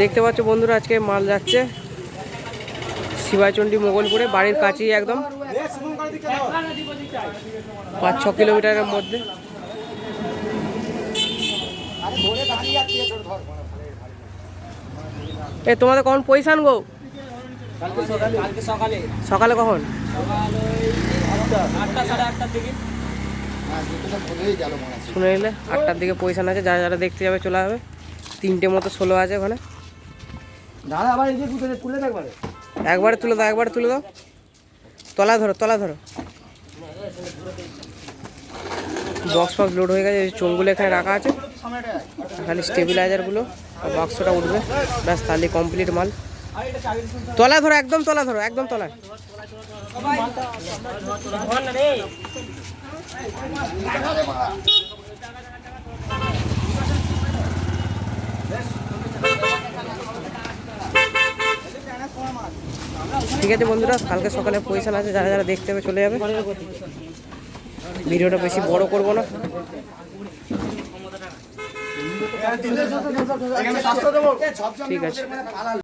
দেখতে পাচ্ছ বন্ধুরা আজকে মাল যাচ্ছে। শিবাচণ্ডী মোগলপুরে বাড়ির কাছেই একদম। পাঁচ ছ কিলোমিটারের মধ্যে। এ তোমাদের কখন পয়সা সকালে। সকালে কখন? আটটা সাড়ে আটটার দিকে। শুনে নিলে আটটার দিকে পয়সা আছে যারা যারা দেখতে যাবে চলে যাবে তিনটে মতো ষোলো আছে ওখানে একবারে তুলে দাও একবারে তুলে দাও তলা ধরো তলা ধরো বক্স ফক্স লোড হয়ে গেছে এই চোঙগুলো এখানে রাখা আছে খালি স্টেবিলাইজারগুলো আর বাক্সটা উঠবে ব্যাস তাহলে কমপ্লিট মাল তলা ধরো একদম তলা ধরো একদম তলায় ঠিক আছে বন্ধুরা কালকে সকালে পয়সা আছে যারা যারা দেখতে হবে চলে যাবে। ভিডিওটা বেশি বড় করব না। ঠিক আছে।